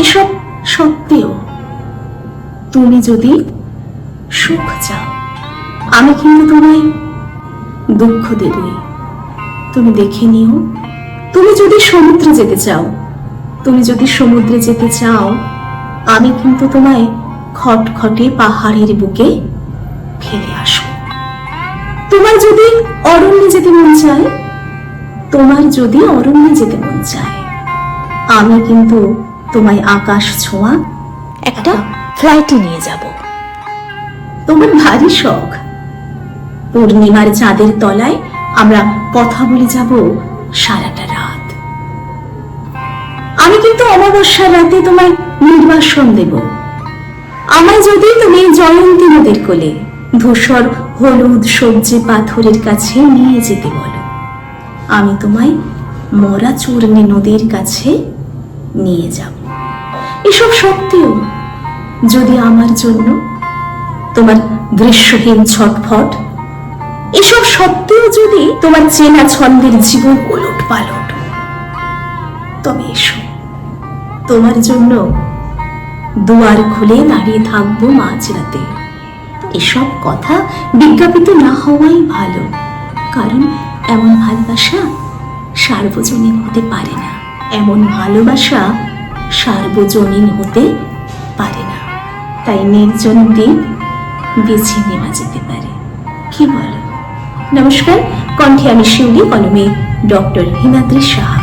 এসব সত্ত্বেও তুমি যদি সুখ চাও, আমি কিন্তু তোমায় দুঃখ দেবই। তুমি দেখে নিও, তুমি যদি সমুদ্রে যেতে চাও, তুমি যদি সমুদ্রে যেতে চাও, আমি কিন্তু তোমায় খটখটে পাহাড়ের বুকে ফেলে আসব। তোমার যদি অরণ্যে যেতে মন চায়, তোমার যদি অরণ্যে যেতে মন চায়, আমি কিন্তু তোমায় আকাশ ছোঁয়া একটা ফ্লাইটে নিয়ে যাব। তোমার ভারী শখ। পূর্ণিমার চাঁদের তলায় আমরা কথা বলে যাব সারাটা রাত। আমি কিন্তু অমাবস্যার রাতে তোমায় নির্বাসন দেব। আমায় যদি তুমি জয়ন্তী নদীর কোলে ধূসর হলুদ সবজি পাথরের কাছে নিয়ে যেতে বলো। আমি তোমায় মরা চূর্ণী নদীর কাছে নিয়ে যাব। এসব সত্ত্বেও যদি আমার জন্য তোমার দৃশ্যহীন ছটফট, এসব সত্ত্বেও যদি তোমার চেনা ছন্দের জীবন ওলট পালট, তবে এসো, তোমার জন্য দুয়ার খুলে দাঁড়িয়ে থাকব মাঝরাতে। এসব কথা বিজ্ঞাপিত না হওয়াই ভালো, কারণ এমন ভালোবাসা সার্বজনীন হতে পারে না। এমন ভালোবাসা সার্বজনীন হতে পারে না। তাই নির্জন দিন বেছে নেওয়া যেতে পারে। কি বল? নমস্কার, কণ্ঠে আমি শিউলি, কলমে ডক্টর হিমাদ্রি সাহা।